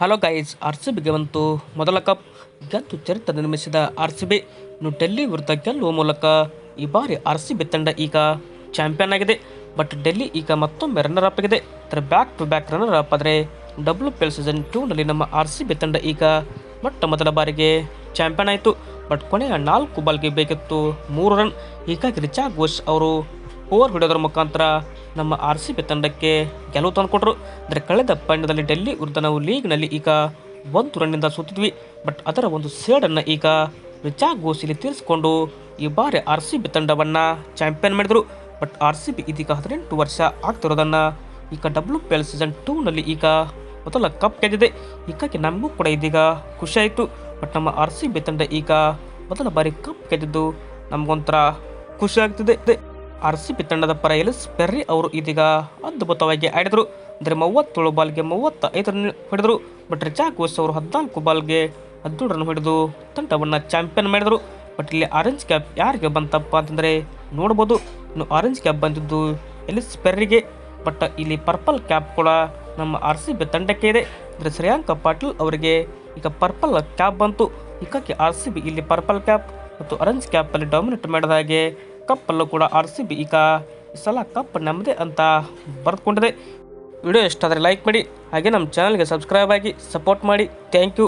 Hello guys are C ಬಿಗೆ ಬಂತು ಮೊದಲ ಕಪ್ ಗೆದ್ದು ಚರಿತ್ರೆ ನಿರ್ಮಿಸಿದ ಆರ್ ಸಿ ಡೆಲ್ಲಿ ವಿರುದ್ಧ ಗೆಲ್ಲುವ ಮೂಲಕ ಈ ಬಾರಿ ಆರ್ ಸಿ ಬಿ ತಂಡ ಈಗ ಚಾಂಪಿಯನ್ ಆಗಿದೆ. ಬಟ್ ಡೆಲ್ಲಿ ಈಗ ಮತ್ತೊಮ್ಮೆ ರನ್ನರ್ ಅಪ್ ಆಗಿದೆ. ಅದರ back to back runner up ಆದರೆ ಡಬ್ಲ್ಯೂ ಪಿ ಎಲ್ ಸೀಸನ್ ಟೂನಲ್ಲಿ ನಮ್ಮ ಆರ್ ಸಿ ಬಿ ತಂಡ ಈಗ ಮೊಟ್ಟ ಮೊದಲ ಬಾರಿಗೆ ಚಾಂಪಿಯನ್ ಆಯಿತು. ಬಟ್ ಕೊನೆಯ ನಾಲ್ಕು ಬಾಲ್ಗೆ ಬೇಕಿತ್ತು ಮೂರು ರನ್ ಹೀಗಾಗಿ ರಿಚಾ ಘೋಷ್ ಅವರು ಓವರ್ ಹೊಡೆಯೋದ್ರ ಮುಖಾಂತರ ನಮ್ಮ ಆರ್ ಸಿ ಬಿ ತಂಡಕ್ಕೆ ಗೆಲುವು ತಂದುಕೊಟ್ರು. ಅಂದರೆ ಕಳೆದ ಪಂದ್ಯದಲ್ಲಿ ಡೆಲ್ಲಿ ವಿರುದ್ಧ ನಾವು ಲೀಗ್ನಲ್ಲಿ ಈಗ ಒಂದು ರನ್ನಿಂದ ಸೋತಿದ್ವಿ. ಬಟ್ ಅದರ ಒಂದು ಸೇಡನ್ನು ಈಗ ರಿಚಾ ಗೋಸಿಲಿ ತೀರಿಸಿಕೊಂಡು ಈ ಬಾರಿ ಆರ್ ಸಿ ಬಿ ತಂಡವನ್ನು ಚಾಂಪಿಯನ್ ಮಾಡಿದರು. ಬಟ್ ಆರ್ ಸಿ ಬಿ ಇದೀಗ ಹದಿನೆಂಟು ವರ್ಷ ಆಗ್ತಿರೋದನ್ನು ಈಗ ಡಬ್ಲ್ಯೂ ಪಿ ಎಲ್ ಸೀಸನ್ ಟೂನಲ್ಲಿ ಈಗ ಮೊದಲ ಕಪ್ ಗೆದ್ದಿದೆ. ಹೀಗಾಗಿ ನಮಗೂ ಕೂಡ ಇದೀಗ ಖುಷಿಯಾಯಿತು ಬಟ್ ನಮ್ಮ ಆರ್ ಸಿ ಬಿ ತಂಡ ಈಗ ಮೊದಲ ಬಾರಿ ಕಪ್ ಗೆದ್ದಿದ್ದು ನಮಗೊಂಥರ ಖುಷಿ ಆಗ್ತಿದೆ. ಆರ್ ಸಿ ಬಿ ತಂಡದ ಪರ ಎಲಿಸ್ ಪೆರ್ರಿ ಅವರು ಇದೀಗ ಅದ್ಭುತವಾಗಿ ಆಡಿದರು. ಅಂದರೆ ಮೂವತ್ತೇಳು ಬಾಲ್ಗೆ ಮೂವತ್ತ ಐದು ರನ್ ಹೊಡೆದರು. ಬಟ್ ರಿಚಾಕ್ ಗೋಸ್ ಅವರು ಹದಿನಾಲ್ಕು ಬಾಲ್ಗೆ ಹದಿನೇಳು ರನ್ ಹೊಡೆದು ತಂಡವನ್ನು ಚಾಂಪಿಯನ್ ಮಾಡಿದರು. ಬಟ್ ಇಲ್ಲಿ ಆರೆಂಜ್ ಕ್ಯಾಪ್ ಯಾರಿಗೆ ಬಂತಪ್ಪ ಅಂತಂದರೆ ನೋಡ್ಬೋದು. ಇನ್ನು ಆರೆಂಜ್ ಕ್ಯಾಪ್ ಬಂದಿದ್ದು ಎಲಿಸ್ ಪೆರ್ರಿಗೆ. ಬಟ್ ಇಲ್ಲಿ ಪರ್ಪಲ್ ಕ್ಯಾಪ್ ಕೂಡ ನಮ್ಮ ಆರ್ ಸಿ ಬಿ ತಂಡಕ್ಕೆ ಇದೆ. ಅಂದರೆ ಶ್ರೇಯಾಂಕ ಪಾಟೀಲ್ ಅವರಿಗೆ ಈಗ ಪರ್ಪಲ್ ಕ್ಯಾಪ್ ಬಂತು. ಹೀಗಾಗಿ ಆರ್ ಸಿ ಬಿ ಇಲ್ಲಿ ಪರ್ಪಲ್ ಕ್ಯಾಪ್ ಮತ್ತು ಆರೆಂಜ್ ಕ್ಯಾಪಲ್ಲಿ ಡಾಮಿನೇಟ್ ಮಾಡಿದ ಹಾಗೆ ಕಪ್ಪಲ್ಲೂ ಕೂಡ ಆರ್ ಸಿ ಬಿ ಈಗ ಈ ಸಲ ಕಪ್ ನಮ್ಮದೇ ಅಂತ ಬರೆದುಕೊಂಡಿದೆ. ವಿಡಿಯೋ ಇಷ್ಟ ಲೈಕ್ ಮಾಡಿ, ಹಾಗೆ ನಮ್ಮ ಚಾನಲ್ಗೆ ಸಬ್ಸ್ಕ್ರೈಬ್ ಆಗಿ ಸಪೋರ್ಟ್ ಮಾಡಿ. Thank you